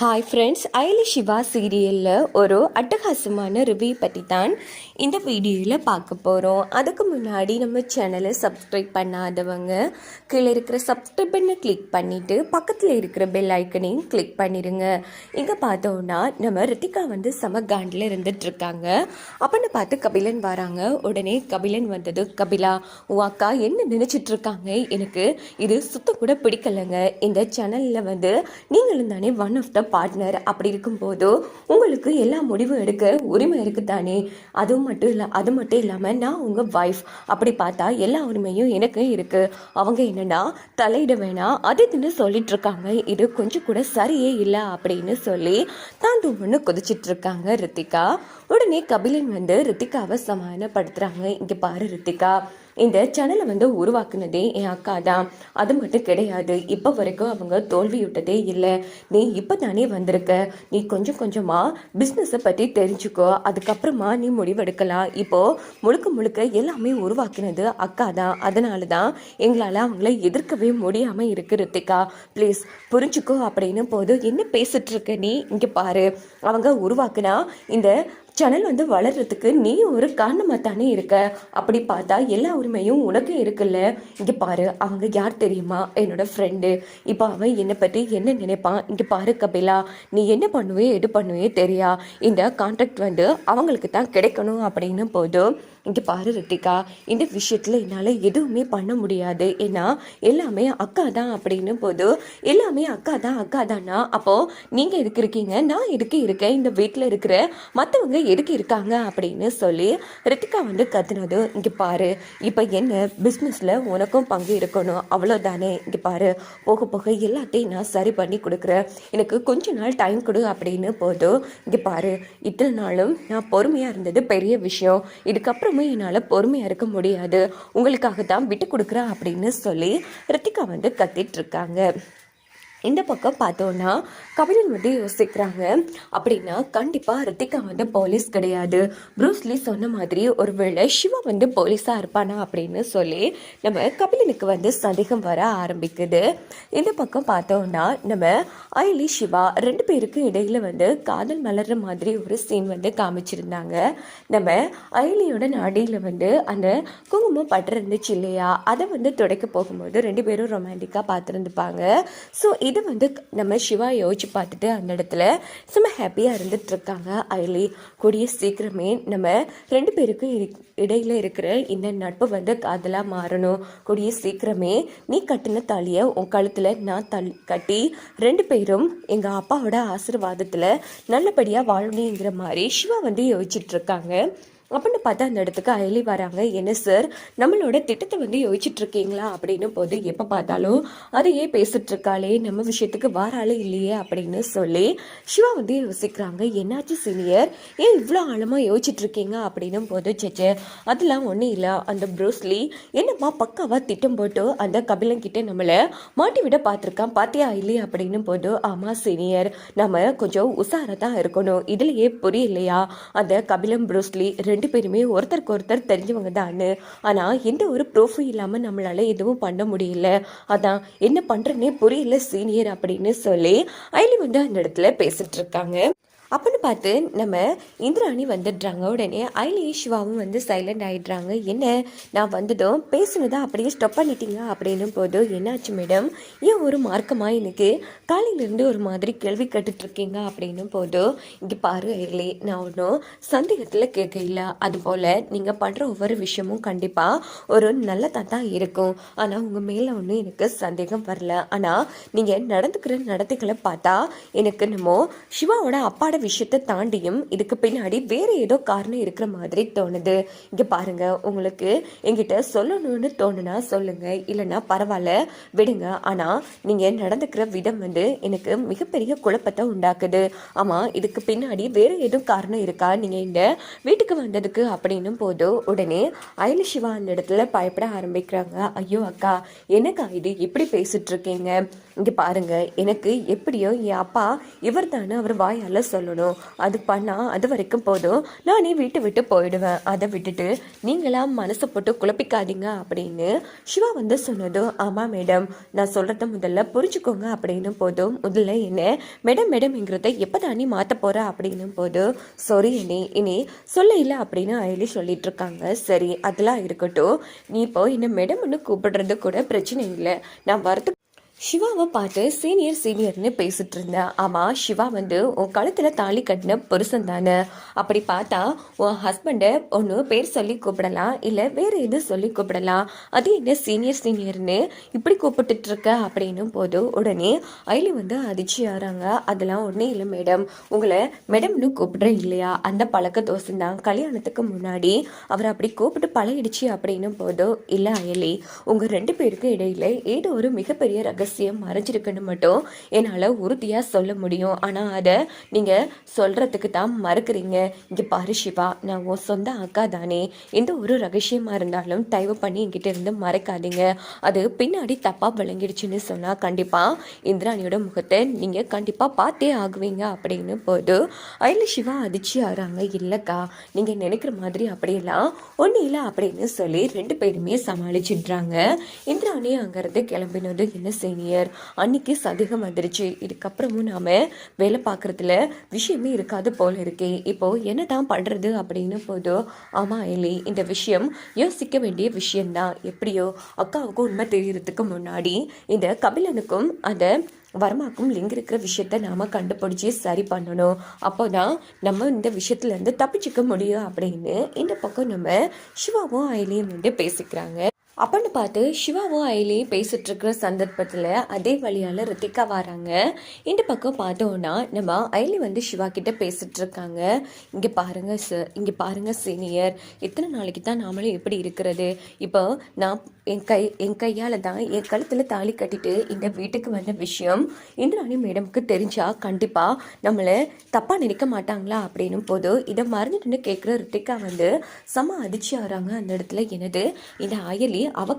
Hi friends Ayali Siva சீரியலில் ஒரு அட்டகாசமான ரிவ்யூ பற்றி தான் இந்த வீடியோவில் பார்க்க போகிறோம் அதுக்கு முன்னாடி நம்ம சேனலை சப்ஸ்கிரைப் பண்ணாதவங்க கீழே இருக்கிற சப்ஸ்கிரைப் பண்ணை கிளிக் பண்ணிவிட்டு பக்கத்தில் இருக்கிற பெல் ஐக்கனையும் கிளிக் பண்ணிடுங்க இங்கே பார்த்தோன்னா நம்ம ரித்திகா வந்து செம காண்டில் இருந்துகிட்ருக்காங்க அப்போன்னு பார்த்து கபிலன் வராங்க. உடனே கபிலன் வந்தது கபிலா உன் அக்கா என்ன நினச்சிட்ருக்காங்க எனக்கு இது சுத்தம் கூட பிடிக்கலைங்க. இந்த சேனலில் வந்து நீங்களும் தானே ஒன் ஆஃப் த பார்ட்னர் அப்படி இருக்கும்போது உங்களுக்கு எல்லா முடிவும் எடுக்க உரிமை இருக்குதானே? அதுவும் மட்டும் இல்லை அது மட்டும் இல்லாமல் நான் உங்கள் ஒய்ஃப் அப்படி பார்த்தா எல்லா உரிமையும் எனக்கு இருக்குது அவங்க என்னன்னா தலையிட வேணாம் அதுன்னு சொல்லிட்டுருக்காங்க இது கொஞ்சம் கூட சரியே இல்லை அப்படின்னு சொல்லி தாண்டு ஒன்று குதிச்சிட்டு இருக்காங்க ரித்திகா. உடனே கபிலன் வந்து ரித்திகாவை சமாதானப்படுத்துகிறாங்க இங்கே பாரு ரித்திகா இந்த சேனலை வந்து உருவாக்குனதே என் அக்கா தான். அது மட்டும் கிடையாது. இப்போ வரைக்கும் அவங்க தோல்வியுட்டதே இல்லை. நீ இப்போ தானே வந்திருக்க. நீ கொஞ்சம் கொஞ்சமாக பிஸ்னஸை பற்றி தெரிஞ்சுக்கோ. அதுக்கப்புறமா நீ முடிவெடுக்கலாம். இப்போது முழுக்க முழுக்க எல்லாமே உருவாக்குனது அக்கா தான். அதனால தான் எங்களால் அவங்கள எதிர்க்கவே முடியாமல் இருக்கு ரித்திகா. ப்ளீஸ் புரிஞ்சுக்கோ அப்படின்னு போது என்ன பேசிகிட்ருக்க நீ? இங்கே பாரு. அவங்க உருவாக்குனா இந்த சேனல் வந்து வளர்றதுக்கு நீ ஒரு காரணமாக தானே இருக்க. அப்படி பார்த்தா எல்லா உரிமையும் உனக்கு இருக்குல்ல. இங்கே பாரு அவங்க யார் தெரியுமா? என்னோட ஃப்ரெண்டு இப்போ அவன் என்னை பற்றி என்ன நினைப்பான்? இங்கே பாரு கபிலா நீ என்ன பண்ணுவே எது பண்ணுவே தெரியா? இந்த கான்ட்ராக்ட் வந்து அவங்களுக்கு தான் கிடைக்கணும் அப்படின்னு போதும் இங்கே பாரு ரித்திகா இந்த விஷயத்தில் என்னால் எதுவுமே பண்ண முடியாது. ஏன்னா எல்லாமே அக்கா தான் அப்படின்னு போது எல்லாமே அக்கா தான் அக்கா தானா அப்போது நீங்கள் எதுக்கு இருக்கீங்க? நான் எதுக்கு இருக்கேன்? இந்த வீட்டில் இருக்கிற மற்றவங்க எதுக்கு இருக்காங்க? அப்படின்னு சொல்லி ரித்திகா வந்து கத்துனது இங்கே பாரு இப்போ என்ன பிஸ்னஸில் உனக்கும் பங்கு இருக்கணும். அவ்வளோதானே இங்கே பாரு போக போக எல்லாத்தையும் நான் சரி பண்ணி கொடுக்குறேன். எனக்கு கொஞ்ச நாள் டைம் கொடு அப்படின்னு போதும் இங்கே பாரு இத்தனை நாளும் நான் பொறுமையாக இருந்தது பெரிய விஷயம். இதுக்கப்புறம் இதுக்கப்புறமும் என்னால் பொறுமையாக இருக்க முடியாது. உங்களுக்காக தான் விட்டு கொடுக்குறேன் அப்படின்னு சொல்லி ரித்திகா வந்து கத்திட்டு இருக்காங்க. இந்த பக்கம் பார்த்தோன்னா கபிலன் வந்து யோசிக்கிறாங்க. அப்படின்னா கண்டிப்பாக ரித்திகா வந்து போலீஸ் கிடையாது. ப்ரூஸ்லி சொன்ன மாதிரி ஒருவேளை சிவா வந்து போலீஸாக இருப்பானா அப்படின்னு சொல்லி நம்ம கபிலனுக்கு வந்து சந்தேகம் வர ஆரம்பிக்குது. இந்த பக்கம் பார்த்தோன்னா நம்ம ஐலி சிவா ரெண்டு பேருக்கும் இடையில வந்து காதல் மலர்ற மாதிரி ஒரு சீன் வந்து காமிச்சிருந்தாங்க. நம்ம ஐலியோட நாடியில் வந்து அந்த குங்குமம் பட்டு இருந்துச்சு இல்லையா? அதை வந்து துடைக்க போகும்போது ரெண்டு பேரும் ரொமான்டிக்காக பார்த்துருந்துப்பாங்க. ஸோ இது வந்து நம்ம சிவா யோசிச்சு பார்த்துட்டு அந்த இடத்துல சும்மா ஹாப்பியாக இருந்துகிட்ருக்காங்க ஐலி கூடிய சீக்கிரமே நம்ம ரெண்டு பேருக்கும் இரு- இடையில் இருக்கிற இந்த நட்பு வந்து காதலாக மாறணும். கூடிய சீக்கிரமே நீ கட்டின தாலியை உன் கழுத்தில் நான் தள் கட்டி ரெண்டு பேரும் எங்கள் அப்பாவோட ஆசீர்வாதத்தில் நல்லபடியாக வாழணுங்கிற மாதிரி சிவா வந்து யோசிச்சுட்ருக்காங்க அப்படின்னு பார்த்தா அந்த இடத்துக்கு அயலி வராங்க. என்ன சார் நம்மளோட திட்டத்தை வந்து யோசிச்சுட்டு இருக்கீங்களா? அப்படின்னு போது எப்போ பார்த்தாலும் அதையே பேசிட்டு இருக்காளே. நம்ம விஷயத்துக்கு வாராளே இல்லையே அப்படின்னு சொல்லி சிவா வந்து யோசிக்கிறாங்க. என்னாச்சு சீனியர் ஏன் இவ்வளோ ஆழமாக யோசிச்சுட்டு இருக்கீங்க? அப்படின்னு போது சேச்சே அதெல்லாம் ஒன்றும் இல்லை. அந்த ப்ரூஸ்லி என்னம்மா பக்காவாக திட்டம் போட்டு அந்த கபிலங்கிட்ட நம்மளை மாட்டி விட பார்த்துருக்கான். பார்த்தியா இல்லையா அப்படின்னு போது ஆமாம் சீனியர் நம்ம கொஞ்சம் உஷாராக தான் இருக்கணும். இதுலயே புரியலையா? அந்த கபிலம் ப்ரூஸ்லி ரெண்டு பேருமே ஒருத்தருக்கு ஒருத்தர் தெரிஞ்சவங்க தான் ஆனால் எந்த ஒரு ப்ரூஃபும் இல்லாமல் நம்மளால எதுவும் பண்ண முடியல. அதான் என்ன பண்ணுறேன்னே புரியல சீனியர் அப்படின்னு சொல்லி ஐலி வந்து அந்த இடத்துல பேசிட்டு இருக்காங்க. அப்படின்னு பார்த்து நம்ம இந்திராணி வந்துடுறாங்க. உடனே ஐலி சிவாவும் வந்து சைலண்ட் ஆகிடுறாங்க என்ன? நான் வந்துட்டோம். பேசுனதை அப்படியே ஸ்டாப் பண்ணிட்டீங்க அப்படின்னும் போது என்னாச்சு மேடம் ஏன் ஒரு மார்க்கமாக எனக்கு காலையிலேருந்து ஒரு மாதிரி கேள்வி கேட்டுட்ருக்கீங்க? அப்படின்னும் போதும் போது இங்கே பாரு ஐலி நான் ஒன்றும் சந்தேகத்தில் கேட்கல. அதுபோல் நீங்கள் பண்ணுற ஒவ்வொரு விஷயமும் கண்டிப்பாக ஒரு நல்லதாக தான் இருக்கும். ஆனால் உங்கள் மேலே ஒன்றும் எனக்கு சந்தேகம் வரல. ஆனால் நீங்கள் நடந்துக்கிற நடத்தைகளை பார்த்தா எனக்கு என்னமோ சிவாவோட அப்பாட விஷயத்தை தாண்டியும் இதுக்கு பின்னாடி வேற ஏதோ காரணம் இருக்கிற மாதிரி தோணுது. இங்க பாருங்க உங்களுக்கு என்கிட்ட சொல்லணும்னு தோணுனா சொல்லுங்க இல்லைன்னா பரவாயில்ல விடுங்க. ஆனா நீங்க நடந்துக்கிற விதம் வந்து எனக்கு மிகப்பெரிய குழப்பத்தை உண்டாக்குது. ஆமா இதுக்கு பின்னாடி வேற ஏதோ காரணம் இருக்கா? நீங்க இந்த வீட்டுக்கு வந்ததுக்கு அப்படின்னும் போது உடனே அயலி சிவா அந்த இடத்துல பயப்பட ஆரம்பிக்கிறாங்க. ஐயோ அக்கா எனக்கா இது? இப்படி பேசிட்டு இருக்கீங்க. இங்க பாருங்க எனக்கு எப்படியோ என் அப்பா இவர் தானே அவர் வாயால சொல்ல சொல்லணும். அது பண்ணால் அது வரைக்கும் போதும். நானே வீட்டை விட்டு போயிடுவேன். அதை விட்டுட்டு நீங்களாம் மனசை போட்டு குழப்பிக்காதீங்க அப்படின்னு சிவா வந்து சொன்னதும் ஆமாம் மேடம். நான் சொல்கிறத முதல்ல புரிஞ்சுக்கோங்க அப்படின்னு போதும். முதல்ல என்ன மேடம் மேடம்ங்கிறத எப்போ தானே மாற்ற போகிற அப்படின்னு போதும். சாரி இனி இனி சொல்ல இல்லை அப்படின்னு அயலி சொல்லிட்டு இருக்காங்க. சரி அதெல்லாம் இருக்கட்டும். நீ இப்போ என்ன மேடம்னு கூப்பிடுறது கூட பிரச்சனை இல்லை. நான் வரது சிவாவை பார்த்து சீனியர் சீனியர்னு பேசிட்டு இருந்தேன் ஆமாம் சிவா வந்து உன் கழுத்தில் தாலி கட்டின புருஷன் தானே. அப்படி பார்த்தா உன் ஹஸ்பண்டை ஒன்று பேர் சொல்லி கூப்பிடலாம் இல்லை வேறு எது சொல்லி கூப்பிடலாம். அது என்ன சீனியர் சீனியர்னு இப்படி கூப்பிட்டுட்டு இருக்க அப்படின்னும் போது உடனே ஐலி வந்து அதிர்ச்சி ஆறாங்க. அதெல்லாம் ஒன்றும் இல்லை மேடம் உங்களை மேடம்னு கூப்பிடுறேன் இல்லையா? அந்த பழக்க தோசம் தான். கல்யாணத்துக்கு முன்னாடி அவர் அப்படி கூப்பிட்டு பழகிடுச்சு அப்படின்னும் போதோ இல்லை அயலி உங்கள் ரெண்டு பேருக்கு இடையில ஏதோ ஒரு மிகப்பெரிய ரகசியம் மறைஞ்சிருக்குன்னு மட்டும் என்னால் உறுதியாக சொல்ல முடியும். ஆனால் அதை நீங்கள் சொல்கிறதுக்கு தான் மறுக்கிறீங்க. இங்கே பாரு சிவா நான் உன் சொந்த அக்கா தானே. எந்த ஒரு ரகசியமாக இருந்தாலும் தயவு பண்ணி என்கிட்ட இருந்து மறைக்காதீங்க. அது பின்னாடி தப்பாக விளங்கிடுச்சுன்னு சொன்னால் கண்டிப்பாக இந்திராணியோட முகத்தை நீங்கள் கண்டிப்பாக பார்த்தே ஆகுவீங்க அப்படின்னு போது அதில் சிவா அதிர்ச்சி ஆகிறாங்க இல்லைக்கா நீங்கள் நினைக்கிற மாதிரி அப்படியெல்லாம் ஒன்றும் இல்லை அப்படின்னு சொல்லி ரெண்டு பேருமே சமாளிச்சிடுறாங்க. இந்திராணி அங்கேருந்து கிளம்பினது என்ன சீனியர் அன்னைக்கு சதிகம் வந்துருச்சு. இதுக்கப்புறமும் நாம வேலை பார்க்குறதுல விஷயமே இருக்காது போல இருக்கே. இப்போ என்ன தான் பண்ணுறது அப்படின்னு போதோ ஆமாம் இல்லை இந்த விஷயம் யோசிக்க வேண்டிய விஷயம்தான். எப்படியோ அக்காவுக்கும் உண்மை தெரியறதுக்கு முன்னாடி இந்த கபிலனுக்கும் அந்த வர்மாக்கும் லிங்க் இருக்கிற விஷயத்த நாம் கண்டுபிடிச்சி சரி பண்ணணும். அப்போ தான் நம்ம இந்த விஷயத்துலேருந்து தப்பிச்சுக்க முடியும் அப்படின்னு இந்த பக்கம் நம்ம சிவாவும் அயலியும் வந்து பேசிக்கிறாங்க. அப்படின்னு பார்த்து சிவாவும் அயலியும் பேசிட்டு இருக்கிற சந்தர்ப்பத்தில் அதே வழியால் ரித்திகா வராங்க. இந்த பக்கம் பார்த்தோன்னா நம்ம அயலி வந்து சிவா கிட்ட பேசிட்டு இருக்காங்க இங்கே பாருங்க சார் இங்கே பாருங்க சீனியர் எத்தனை நாளைக்கு தான் நாமளும் எப்படி இருக்கிறது? இப்போ நான் என் கை என் கையால் தான் என் கழுத்தில் தாலி கட்டிட்டு இந்த வீட்டுக்கு வந்த விஷயம் இந்திராணி மேடமுக்கு தெரிஞ்சா கண்டிப்பாக நம்மளை தப்பாக நினைக்க மாட்டாங்களா அப்படின்னும் போது இதை மறந்துட்டுன்னு கேட்குற ரித்திகா வந்து செம அதிர்ச்சி ஆகிறாங்க அந்த இடத்துல எனது இந்த அயலி அவ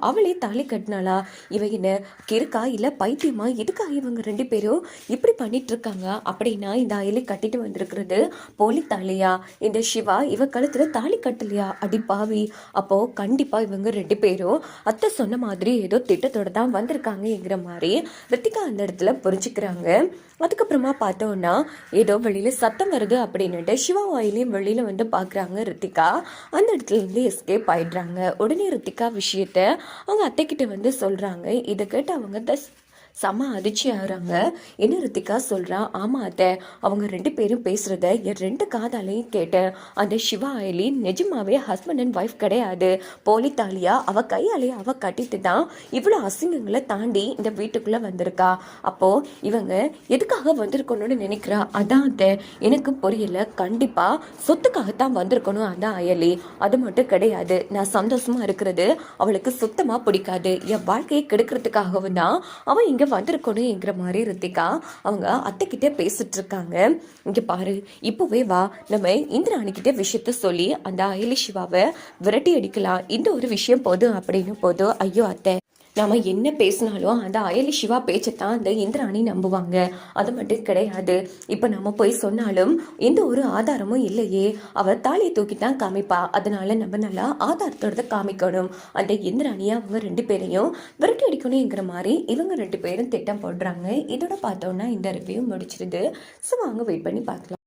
அவளே தாலி கட்டினாளா? இவ என்ன கிறுக்கா இல்லை பைத்தியமா? எதுக்காக இவங்க ரெண்டு பேரும் இப்படி பண்ணிட்டு இருக்காங்க அப்படின்னா இந்த அயலி கட்டிட்டு வந்திருக்கிறது போலி தாலியா இந்த சிவா இவ கழுத்தில் தாலி கட்டலையா? அடி பாவி. அப்போ கண்டிப்பாக இவங்க ரெண்டு பேரும் அத்தை சொன்ன மாதிரி ஏதோ திட்டத்தோட தான் வந்திருக்காங்கங்கிற மாதிரி ரித்திகா அந்த இடத்துல புரிஞ்சுக்கிறாங்க. அதுக்கப்புறமா பார்த்தோன்னா ஏதோ வெளியில் சத்தம் வருது அப்படின்னுட்டு சிவா வாயிலையும் வெளியில் வந்து பார்க்குறாங்க ரித்திகா. அந்த இடத்துல இருந்து எஸ்கேப் ஆயிடுறாங்க. உடனே ரித்திகா விஷயத்த அவங்க அத்தைக்கிட்ட வந்து சொல்கிறாங்க இதை கேட்டு அவங்க தஸ் செம அதிர்ச்சி ஆகுறாங்க. என்ன ரித்திகா சொல்கிறா ஆமாம் அத்தை. அவங்க ரெண்டு பேரும் பேசுகிறத என் ரெண்டு காதாலையும் கேட்டேன். அந்த சிவா அயலி நிஜமாவே ஹஸ்பண்ட் அண்ட் ஒய்ஃப் கிடையாது. போலி தாலியா அவள் கையாலேயே அவள் கட்டிட்டு தான் இவ்வளோ அசிங்கங்களை தாண்டி இந்த வீட்டுக்குள்ளே வந்திருக்கா. அப்போது இவங்க எதுக்காக வந்திருக்கணும்னு நினைக்கிறா? அதான் அத்தை. எனக்கு புரியல. கண்டிப்பாக சொத்துக்காகத்தான் வந்திருக்கணும் அதான் அயலி அது மட்டும் கிடையாது. நான் சந்தோஷமாக இருக்கிறது அவளுக்கு சுத்தமாக பிடிக்காது. என் வாழ்க்கையை கெடுக்கிறதுக்காகவும் தான் அவன் இங்கே வந்திருக்கணுங்கிற மாதிரி ரித்திகா அவங்க அத்தைக்கிட்டே பேசிட்டு இருக்காங்க இங்கே பாரு இப்போவே வா நம்ம இந்திராணிக்கிட்ட விஷயத்த சொல்லி அந்த அயலி சிவாவை விரட்டி அடிக்கலாம். இந்த ஒரு விஷயம் போதும் அப்படின்னு போதும். ஐயோ அத்தை. நாம் என்ன பேசினாலும் அந்த அயலி சிவா பேச்சைத்தான் அந்த இந்திராணி நம்புவாங்க. அது மட்டும் கிடையாது. இப்போ நம்ம போய் சொன்னாலும் எந்த ஒரு ஆதாரமும் இல்லையே. அவள் தாலியை தூக்கி தான் காமிப்பா. அதனால நம்ம நல்லா ஆதாரத்தோட காமிக்கணும். அந்த இந்திராணியை அவங்க ரெண்டு பேரையும் விரட்டி அடிக்கணுங்கிற மாதிரி இவங்க ரெண்டு பேரும் திட்டம் போடுறாங்க. இதோட பார்த்தோன்னா இந்த ரிவ்யூ முடிச்சிருது. ஸோ வாங்க வெயிட் பண்ணி பார்க்கலாம்.